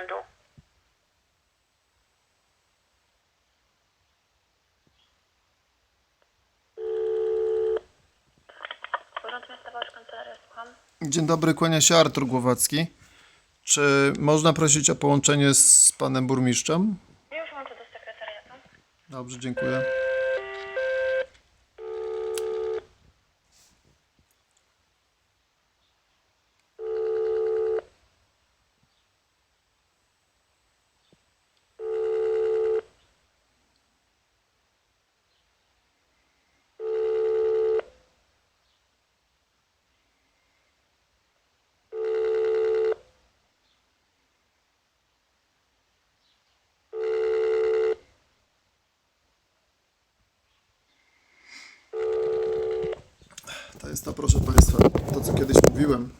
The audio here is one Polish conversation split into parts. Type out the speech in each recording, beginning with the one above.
urzędu. Urząd Miasta Wałcz, kancelaria, słucham. Dzień dobry, kłania się Artur Głowacki. Czy można prosić o połączenie z panem burmistrzem? Już łączę do sekretariatu. Dobrze, dziękuję. Jest to, proszę Państwa, to co kiedyś mówiłem,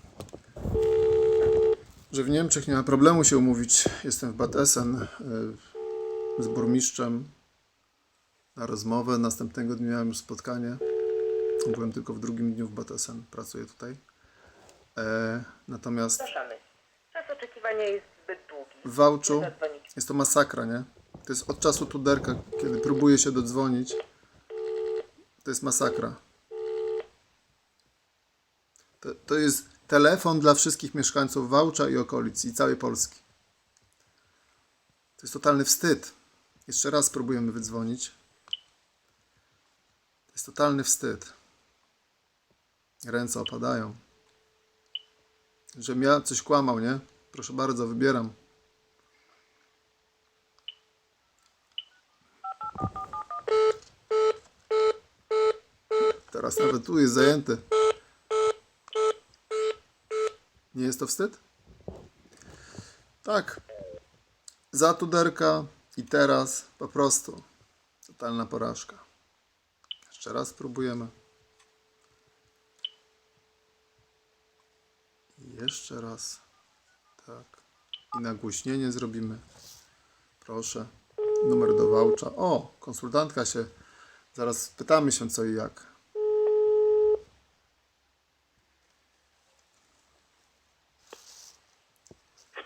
że w Niemczech nie ma problemu się umówić. Jestem w Bad Essen y, z burmistrzem na rozmowę. Następnego dnia miałem już spotkanie. Byłem tylko w drugim dniu w Bad Essen, pracuję tutaj. E, natomiast Zapraszamy. Czas oczekiwania jest zbyt długi. w Wałczu jest to masakra, nie? To jest od czasu Tuderka, kiedy próbuje się dodzwonić. To jest masakra. To, to jest telefon dla wszystkich mieszkańców Wałcza i okolic i całej Polski. To jest totalny wstyd. Jeszcze raz spróbujemy wydzwonić. To jest totalny wstyd. Ręce opadają. Żebym ja coś kłamał, nie? Proszę bardzo, wybieram. Teraz nawet tu jest zajęty. Nie jest to wstyd? Tak. Za Tuderka i teraz po prostu totalna porażka. Jeszcze raz spróbujemy. Jeszcze raz. Tak. I nagłośnienie zrobimy. Proszę. Numer do Wałcza. O, konsultantka się. Zaraz pytamy się co i jak.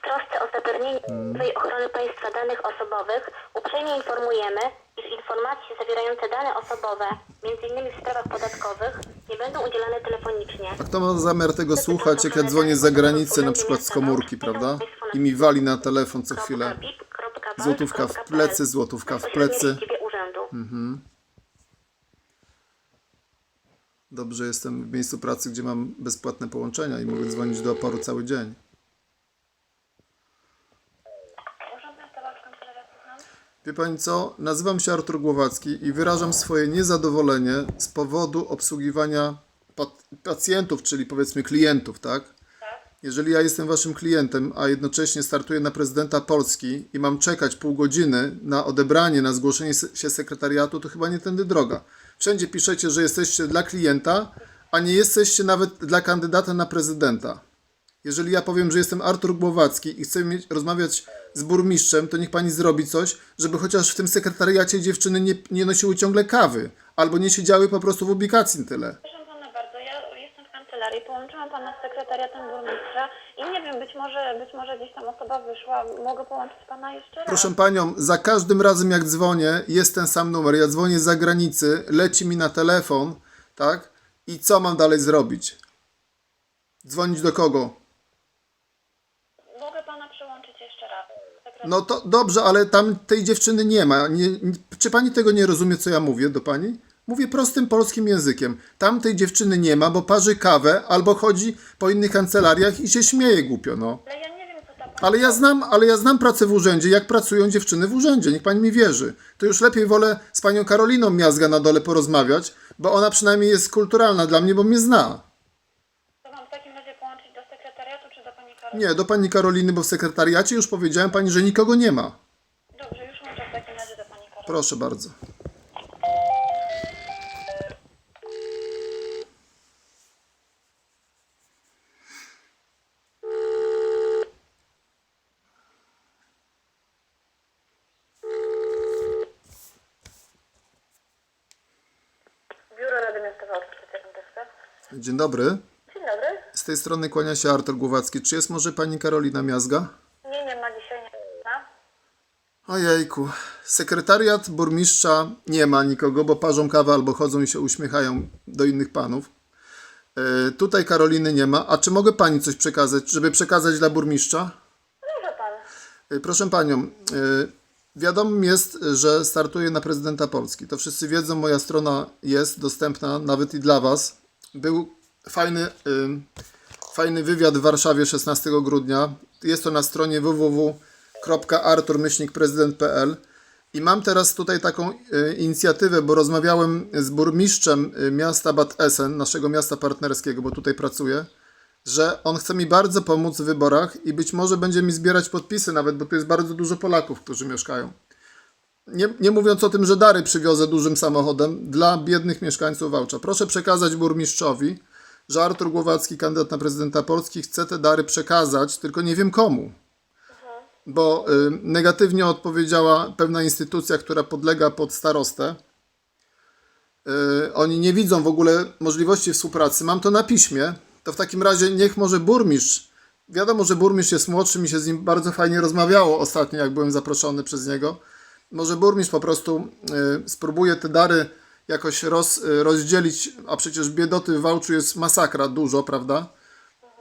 W trosce o zapewnienie nowej ochrony państwa danych osobowych uprzejmie informujemy, iż informacje zawierające dane osobowe, m.in. w sprawach podatkowych, nie będą udzielane telefonicznie. A kto ma zamiar tego słuchać, jak ja dzwonię z zagranicy, na przykład z komórki, prawda? I mi wali na telefon co chwilę. Złotówka w plecy, złotówka w plecy. Urzędu. Dobrze jestem w miejscu pracy, gdzie mam bezpłatne połączenia i mogę dzwonić do oporu cały dzień. Urząd Miasta Wałcz, kancelaria, słucham. Wie pani co? Nazywam się Artur Głowacki i wyrażam swoje niezadowolenie z powodu obsługiwania pacjentów, czyli powiedzmy klientów, tak? Jeżeli ja jestem waszym klientem, a jednocześnie startuję na prezydenta Polski i mam czekać pół godziny na odebranie, na zgłoszenie się sekretariatu, to chyba nie tędy droga. Wszędzie piszecie, że jesteście dla klienta, a nie jesteście nawet dla kandydata na prezydenta. Jeżeli ja powiem, że jestem Artur Głowacki i chcę mieć, rozmawiać z burmistrzem, to niech pani zrobi coś, żeby chociaż w tym sekretariacie dziewczyny nie, nie nosiły ciągle kawy, albo nie siedziały po prostu w ubikacji tyle. Proszę pana bardzo, ja jestem w kancelarii, połączyłam pana z sekretariatem burmistrza i nie wiem, być może, być może gdzieś tam osoba wyszła, mogę połączyć pana jeszcze raz. Proszę panią, za każdym razem jak dzwonię, jest ten sam numer. Ja dzwonię z zagranicy, leci mi na telefon, tak? I co mam dalej zrobić? Dzwonić do kogo? Pana przełączyć jeszcze raz. Sekretarz- No to dobrze, ale tam tej dziewczyny nie ma. Nie, czy pani tego nie rozumie, co ja mówię do pani? Mówię prostym polskim językiem. Tam tej dziewczyny nie ma, bo parzy kawę albo chodzi po innych kancelariach i się śmieje głupio, no. Ale ja nie wiem, co ta pani... Ale ja znam, ale ja znam pracę w urzędzie, jak pracują dziewczyny w urzędzie, niech pani mi wierzy. To już lepiej wolę z panią Karoliną Miazga na dole porozmawiać, bo ona przynajmniej jest kulturalna dla mnie, bo mnie zna. To mam w takim razie połączyć do sekretariatu czy do pani Karoliny? Nie, do pani Karoliny, bo w sekretariacie już powiedziałem pani, że nikogo nie ma. Dobrze, już łączę w takim razie do pani Karoliny. Proszę bardzo. Biuro Rady Miasta. Dzień dobry. Z tej strony kłania się Artur Głowacki. Czy jest może pani Karolina Miazga? Nie, nie ma dzisiaj. Nie. Ojejku. Sekretariat burmistrza nie ma nikogo, bo parzą kawę albo chodzą i się uśmiechają do innych panów. E, tutaj Karoliny nie ma. A czy mogę pani coś przekazać, żeby przekazać dla burmistrza? Może pan. E, Proszę panią, e, wiadomym jest, że startuję na prezydenta Polski. To wszyscy wiedzą, moja strona jest dostępna nawet i dla was. Był fajny, fajny wywiad w Warszawie 16 grudnia. Jest to na stronie www.arturmyślnikprezydent.pl i mam teraz tutaj taką e, inicjatywę, bo rozmawiałem z burmistrzem e, miasta Bad Essen, naszego miasta partnerskiego, bo tutaj pracuję że on chce mi bardzo pomóc w wyborach i być może będzie mi zbierać podpisy nawet, bo tu jest bardzo dużo Polaków, którzy mieszkają. Nie, nie mówiąc o tym, że dary przywiozę dużym samochodem dla biednych mieszkańców Wałcza. Proszę przekazać burmistrzowi, że Artur Głowacki, kandydat na prezydenta Polski, chce te dary przekazać, tylko nie wiem komu. Bo y, negatywnie odpowiedziała pewna instytucja, która podlega pod starostę. Y, oni nie widzą w ogóle możliwości współpracy. Mam to na piśmie. To w takim razie niech może burmistrz. Wiadomo, że burmistrz jest młodszy, mi się z nim bardzo fajnie rozmawiało ostatnio, jak byłem zaproszony przez niego. Może burmistrz po prostu y, spróbuje te dary jakoś roz, rozdzielić, a przecież biedoty w Wałczu jest masakra, dużo, prawda?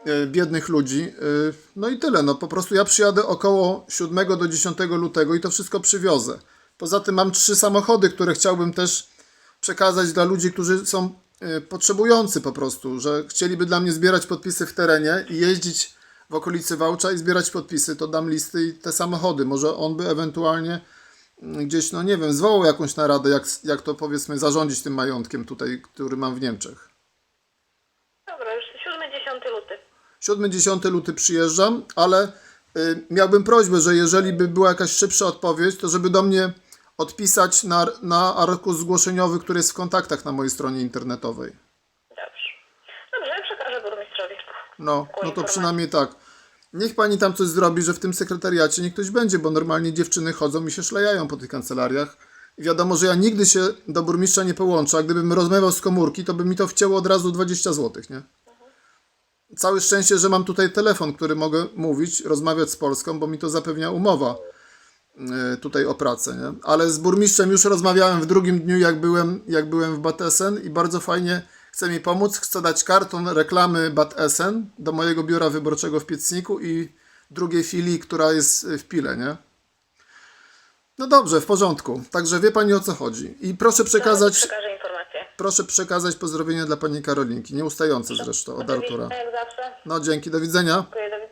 Y, biednych ludzi. Y, no i tyle. No po prostu ja przyjadę około 7 do 10 lutego i to wszystko przywiozę. Poza tym mam trzy samochody, które chciałbym też przekazać dla ludzi, którzy są y, potrzebujący po prostu, że chcieliby dla mnie zbierać podpisy w terenie i jeździć w okolicy Wałcza i zbierać podpisy, to dam listy i te samochody. Może on by ewentualnie gdzieś, no nie wiem, zwołał jakąś naradę, jak, jak to powiedzmy zarządzić tym majątkiem tutaj, który mam w Niemczech. Dobra, już 7-10 luty. 7-10 luty przyjeżdżam, ale y, miałbym prośbę, że jeżeli by była jakaś szybsza odpowiedź, to żeby do mnie odpisać na, na arkusz zgłoszeniowy, który jest w kontaktach na mojej stronie internetowej. Dobrze. Dobrze, ja przekażę burmistrzowi. No, no to przynajmniej tak. Niech pani tam coś zrobi, że w tym sekretariacie niech ktoś będzie, bo normalnie dziewczyny chodzą i się szlejają po tych kancelariach. I wiadomo, że ja nigdy się do burmistrza nie połączę, a gdybym rozmawiał z komórki, to by mi to wcięło od razu 20 zł, nie? Całe szczęście, że mam tutaj telefon, który mogę mówić, rozmawiać z Polską, bo mi to zapewnia umowa y, tutaj o pracę, nie? Ale z burmistrzem już rozmawiałem w drugim dniu, jak byłem, jak byłem w Bad Essen i bardzo fajnie chce mi pomóc. Chcę dać karton reklamy Bad Essen do mojego biura wyborczego w Piecniku i drugiej filii, która jest w Pile, nie? No dobrze, w porządku. Także wie pani o co chodzi. I proszę przekazać, Przekażę informację. proszę przekazać pozdrowienia dla pani Karolinki, nieustające zresztą od Artura. Jak zawsze. No dzięki, do widzenia. Dziękuję, do